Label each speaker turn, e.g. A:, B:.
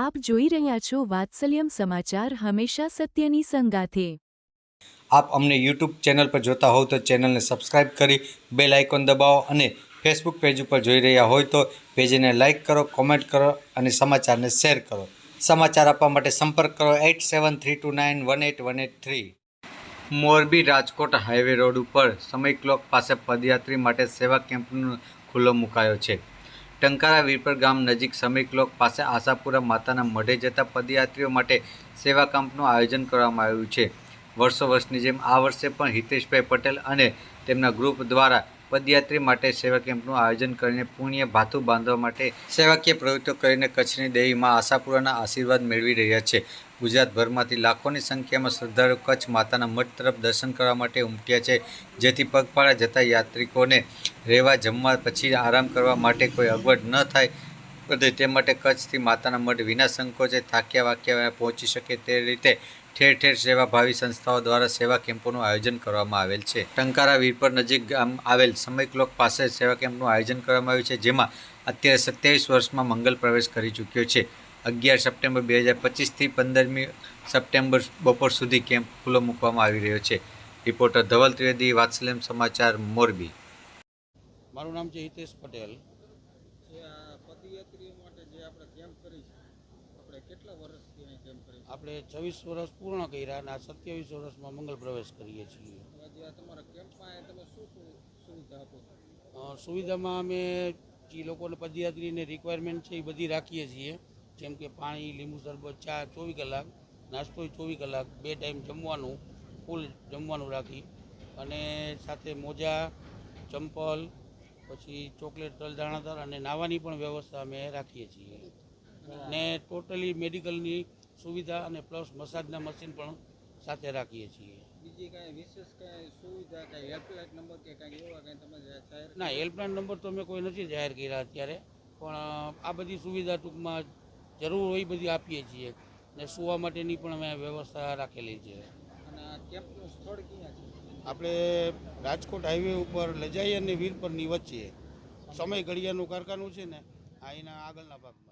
A: આપ જોઈ રહ્યા છો વાત્સલ્યમ સમાચાર હંમેશા સત્યની સંગાથે.
B: આપ અમને યુટ્યુબ ચેનલ પર જોતા હોવ તો ચેનલને સબસ્ક્રાઇબ કરી બેલ આઇકોન દબાવો અને ફેસબુક પેજ ઉપર જોઈ રહ્યા હોય તો પેજને લાઇક કરો, કોમેન્ટ કરો અને સમાચારને શેર કરો. સમાચાર આપવા માટે સંપર્ક કરો eight seven three two nine one eight one eight three. Morbi Rajkot highway road ઉપર સમય ક્લોક પાસે પદયાત્રી માટે સેવા કેમ્પનો ખુલ્લો મુકાયો છે. ટંકારા વીરપર ગામ નજીક સમય લોક પાસે આશાપુરા માતાના મઢે જતા પદયાત્રીઓ માટે સેવા કેમ્પનું આયોજન કરવામાં આવ્યું છે. વર્ષો વર્ષની જેમ આ વર્ષે પણ હિતેશભાઈ પટેલ અને તેમના ગ્રુપ દ્વારા પદયાત્રી માટે સેવા કેમ્પનું આયોજન કરીને પુણ્ય ભાથું બાંધવા માટે સેવાકીય પ્રવૃત્તિઓ કરીને કચ્છની દેવીમાં આશાપુરાના આશીર્વાદ મેળવી રહ્યા છે. ગુજરાતભરમાંથી લાખોની સંખ્યામાં શ્રદ્ધાળુઓ કચ્છ માતાના મઠ તરફ દર્શન કરવા માટે ઉમટ્યા છે, જેથી પગપાળા જતા યાત્રિકોને રહેવા જમવા પછી આરામ કરવા માટે કોઈ અગવડ ન થાય. તે માટે કચ્છથી માતાના મઠ વિના સંકોચે થાક્યા વાક્યા પહોંચી શકે તે રીતે ઠેર ઠેર સેવાભાવી સંસ્થાઓ દ્વારા સેવા કેમ્પોનું આયોજન કરવામાં આવેલ છે. ટંકારા વીરપર નજીક ગામ આવેલ સમય ક્લોક પાસે સેવા કેમ્પનું આયોજન કરવામાં આવ્યું છે, જેમાં અત્યારે સત્યાવીસ વર્ષમાં મંગલ પ્રવેશ કરી ચૂક્યો છે. અગિયાર સપ્ટેમ્બર બે હજાર પચીસથી પંદરમી સપ્ટેમ્બર બપોર સુધી કેમ્પ ખુલ્લો મૂકવામાં આવી રહ્યો છે. રિપોર્ટર ધવલ ત્રિવેદી વાત્સલ્યમ સમાચાર મોરબી.
C: મારું નામ છે હિતેશ પટેલ.
D: જે આ પદયાત્રીઓ માટે જે આપણે કેમ્પ કરી છે આપણે કેટલા વર્ષથી અહીં કરી
C: આપણે છવ્વીસ વર્ષ પૂર્ણ કર્યા અને આ સત્યાવીસ વર્ષમાં મંગલ પ્રવેશ કરીએ છીએ.
D: તમારા કેમ્પમાં અહીં તમે શું શું સુવિધા આપો છો?
C: અ, સુવિધામાં અમે જે લોકોને પદયાત્રીને રિક્વાયરમેન્ટ છે એ બધી રાખીએ છીએ. જેમ કે પાણી લીંબુ શરબત ચા ચોવીસ કલાક નાસ્તો ચોવીસ કલાક બે ટાઈમ જમવાનું ફૂલ જમવાનું રાખી અને સાથે મોજા ચંપલ પછી ચોકલેટ તલ દાણાદાર અને નાવાની પણ વ્યવસ્થા અમે રાખીએ છીએ. ને ટોટલી મેડિકલની સુવિધા અને પ્લસ મસાજના મશીન પણ સાથે રાખીએ છીએ.
D: બીજી કાંઈ વિશેષ કાંઈ સુવિધા કાંઈ હેલ્પલાઇન નંબર કે કાંઈ એવા કાંઈ તમે જાહેર
C: ના હેલ્પલાઇન નંબર તો અમે કોઈ નથી જાહેર કર્યા અત્યારે પણ આ બધી સુવિધા ટૂંકમાં જરૂર હોય એ બધી આપીએ છીએ. ને સુવા માટેની પણ અમે વ્યવસ્થા રાખેલી છે.
D: અને સ્થળ ક્યાં છે?
C: આપણે રાજકોટ હાઈવે ઉપર લજાઈ અને વીરપરની વચ્ચે સમય ઘડિયાળનું કારખાનું છે ને આ એના આગળના ભાગમાં.